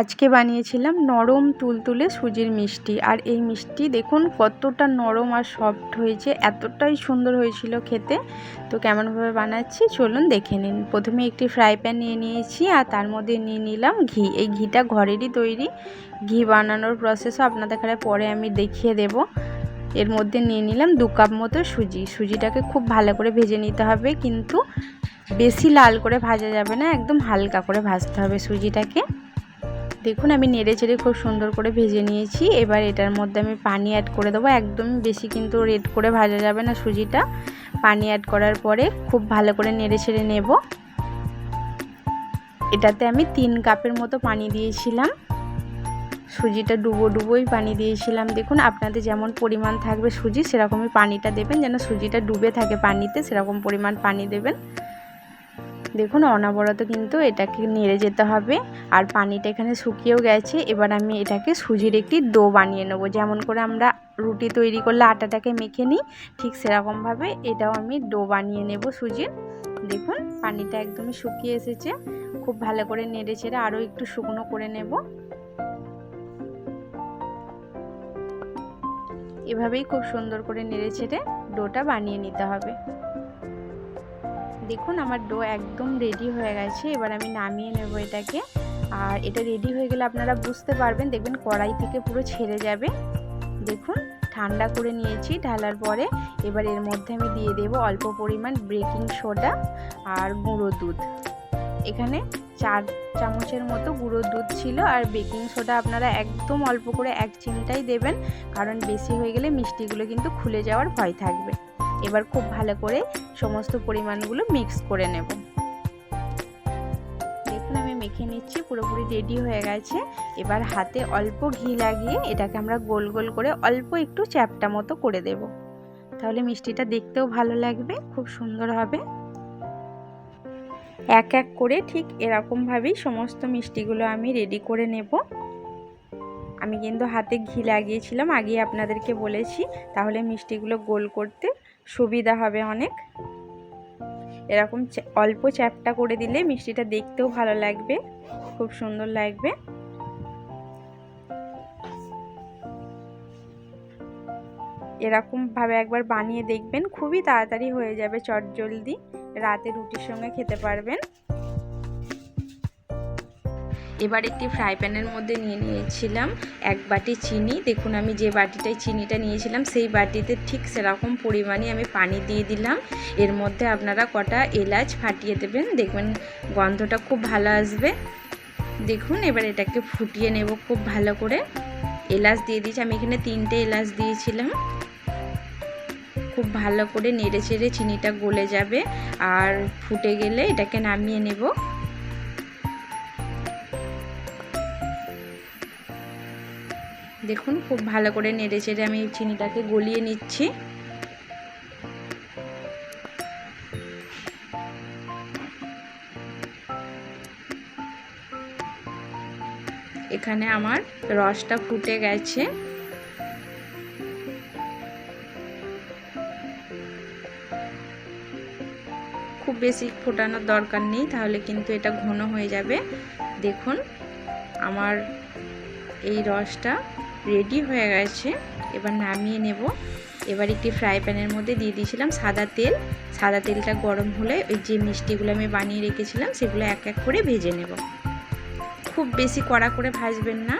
আজকে বানিয়েছিলাম নরম তুলতুলে সুজির মিষ্টি। আর এই মিষ্টি দেখুন কতটা নরম আর সফট হয়েছে, এতটাই সুন্দর হয়েছিল খেতে। তো কেমনভাবে বানাচ্ছি চলুন দেখে নিন। প্রথমে একটি ফ্রাই প্যান নিয়ে নিয়েছি আর তার মধ্যে নিয়ে নিলাম ঘি। এই ঘিটা ঘরেরই তৈরি। ঘি বানানোর প্রসেসও আপনাদের পরে আমি দেখিয়ে দেব। এর মধ্যে নিয়ে নিলাম দু কাপ মতো সুজি। সুজিটাকে খুব ভালো করে ভেজে নিতে হবে কিন্তু বেশি লাল করে ভাজা যাবে না, একদম হালকা করে ভাজতে হবে সুজিটাকে। দেখুন, আমি নেড়ে চেড়ে খুব সুন্দর করে ভেজে নিয়েছি। এবার এটার মধ্যে আমি পানি অ্যাড করে দেবো। একদম বেশি কিন্তু রেড করে ভাজা যাবে না সুজিটা। পানি অ্যাড করার পরে খুব ভালো করে নেড়ে ছেড়ে নেব। এটাতে আমি তিন কাপের মতো পানি দিয়েছিলাম। সুজিটা ডুবো ডুবোই পানি দিয়েছিলাম। দেখুন, আপনাদের যেমন পরিমাণ থাকবে সুজি, সেরকমই পানিটা দেবেন। যেন সুজিটা ডুবে থাকে পানিতে, সেরকম পরিমাণ পানি দেবেন। দেখুন, অনবরত কিন্তু এটাকে নেড়ে যেতে হবে। আর পানিটা এখানে শুকিয়েও গেছে। এবার আমি এটাকে সুজির একটি ডো বানিয়ে নেব। যেমন করে আমরা রুটি তৈরি করলে আটাটাকে মেখে নিই, ঠিক সেরকমভাবে এটাও আমি ডো বানিয়ে নেব সুজির। দেখুন, পানিটা একদমই শুকিয়ে এসেছে। খুব ভালো করে নেড়ে ছেড়ে আরও একটু শুকনো করে নেব। এভাবেই খুব সুন্দর করে নেড়ে ছেড়ে ডোটা বানিয়ে নিতে হবে। দেখুন, আমার ডো একদম রেডি হয়ে গেছে। এবার আমি নামিয়ে নেব এটাকে। আর এটা রেডি হয়ে গেলে আপনারা বুঝতে পারবেন, দেখবেন কড়াই থেকে পুরো ছেড়ে যাবে। দেখুন, ঠান্ডা করে নিয়েছি ঢালার পরে। এবার এর মধ্যে আমি দিয়ে দেব অল্প পরিমাণ বেকিং সোডা আর গুঁড়ো দুধ। এখানে চার চামচের মতো গুঁড়ো দুধ ছিল আর বেকিং সোডা আপনারা একদম অল্প করে এক চিমটাই দেবেন, কারণ বেশি হয়ে গেলে মিষ্টিগুলো কিন্তু খুলে যাওয়ার ভয় থাকবে। এবার খুব ভালো করে সমস্ত পরিমাণগুলো মিক্স করে নেব। দেখুন, আমি মেখে নিচ্ছি, পুরোপুরি রেডি হয়ে গেছে। এবার হাতে অল্প ঘি লাগিয়ে এটাকে আমরা গোল গোল করে অল্প একটু চ্যাপটা মতো করে দেব। তাহলে মিষ্টিটা দেখতেও ভালো লাগবে, খুব সুন্দর হবে। এক এক করে ঠিক এরকমভাবেই সমস্ত মিষ্টিগুলো আমি রেডি করে নেব। আমি কিন্তু হাতে ঘি লাগিয়েছিলাম আগে আপনাদেরকে বলেছি। তাহলে মিষ্টিগুলো গোল করতে সুবিধা হবে অনেক। এরকম অল্প চ্যাপটা করে দিলে মিষ্টিটা দেখতেও ভালো লাগবে, খুব সুন্দর লাগবে। এরকমভাবে একবার বানিয়ে দেখবেন, খুবই তাড়াতাড়ি হয়ে যাবে, চটজলদি। রাতে রুটির সঙ্গে খেতে পারবেন। এবার একটি ফ্রাই প্যানের মধ্যে নিয়ে নিয়েছিলাম এক বাটি চিনি। দেখুন, আমি যে বাটিটায় চিনিটা নিয়েছিলাম, সেই বাটিতে ঠিক সেরকম পরিমাণে আমি পানি দিয়ে দিলাম। এর মধ্যে আপনারা কটা এলাচ ফাটিয়ে দেবেন। দেখবেন গন্ধটা খুব ভালো আসবে। দেখুন, এবার এটাকে ফুটিয়ে নেব খুব ভালো করে। এলাচ দিয়ে দিয়েছি, আমি এখানে তিনটে এলাচ দিয়েছিলাম। খুব ভালো করে নেড়ে চেড়ে চিনিটা গলে যাবে। আর ফুটে গেলে এটাকে নামিয়ে নেব। দেখুন, খুব ভালো করে নেড়ে চেড়ে আমি চিনিটাকে গলিয়ে নিচ্ছি। এখানে আমার রসটা ফুটে গেছে। খুব বেশি ফোটানোর দরকার নেই, তাহলে কিন্তু এটা ঘন হয়ে যাবে। দেখুন, আমার এই রসটা রেডি হয়ে গেছে। এবার নামিয়ে নেব। এবার একটি ফ্রাই প্যানের মধ্যে দিয়ে দিয়েছিলাম সাদা তেল। সাদা তেলটা গরম হলে ওই যে মিষ্টিগুলো আমি বানিয়ে রেখেছিলাম, সেগুলো এক এক করে ভেজে নেব। খুব বেশি কড়া করে ভাজবেন না।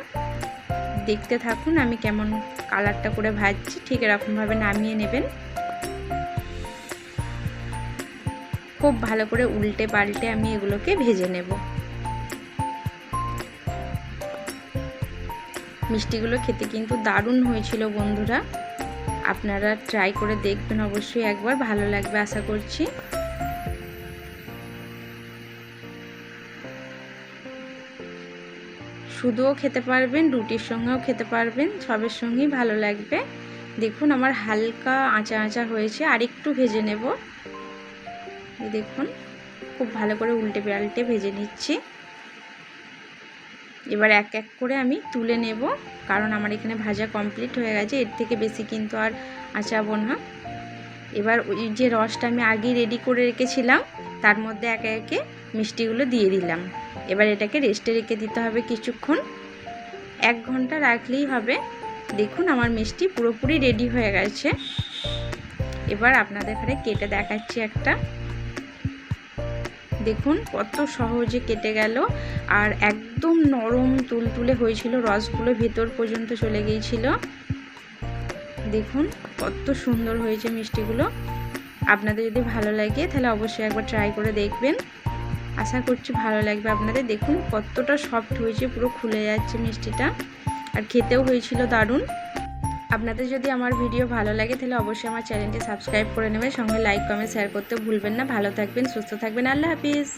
দেখতে থাকুন আমি কেমন কালারটা করে ভাজছি, ঠিক এরকমভাবে নামিয়ে নেবেন। খুব ভালো করে উল্টে পাল্টে আমি এগুলোকে ভেজে নেব। মিষ্টিগুলো খেতে কিন্তু দারুণ হয়েছিল বন্ধুরা। আপনারা ট্রাই করে দেখবেন অবশ্যই একবার, ভালো লাগবে আশা করছি। শুধুও খেতে পারবেন, রুটির সঙ্গেও খেতে পারবেন, সবের সঙ্গেই ভালো লাগবে। দেখুন আমার হালকা আঁচা আঁচা হয়েছে আর একটু ভেজে নেব। দেখুন, খুব ভালো করে উল্টে পাল্টে ভেজে নিচ্ছি। এবার এক এক করে আমি তুলে নেব, কারণ আমার এখানে ভাজা কমপ্লিট হয়ে গেছে, এর থেকে বেশি কিন্তু আর আঁচাবো না। এবার ওই যে রসটা আমি আগেই রেডি করে রেখেছিলাম, তার মধ্যে একে একে মিষ্টিগুলো দিয়ে দিলাম। এবার এটাকে রেস্টে রেখে দিতে হবে কিছুক্ষণ। এক ঘণ্টা রাখলেই হবে। দেখুন আমার মিষ্টি পুরোপুরি রেডি হয়ে গেছে। এবার আপনাদের এখানে কেটে দেখাচ্ছি একটা। দেখুন, কত সহজে কেটে গেল। আর একদম নরম তুলতুলে হয়েছিল, রসগুলো ভেতর পর্যন্ত চলে গিয়েছিল। দেখুন, কত সুন্দর হয়েছে মিষ্টিগুলো। আপনাদের যদি ভালো লাগে, তাহলে অবশ্যই একবার ট্রাই করে দেখবেন। আশা করছি ভালো লাগবে আপনাদের। দেখুন, কতটা সফট হয়েছে, পুরো খুলে যাচ্ছে মিষ্টিটা। আর খেতেও হয়েছিল দারুণ। আপনাদের যদি আমার ভিডিও ভালো লাগে, তাহলে অবশ্যই আমার চ্যানেলটি সাবস্ক্রাইব করে নেবে সঙ্গে লাইক কমেন্ট শেয়ার করতে ভুলবেন না। ভালো থাকবেন, সুস্থ থাকবেন। আল্লাহ হাফিজ।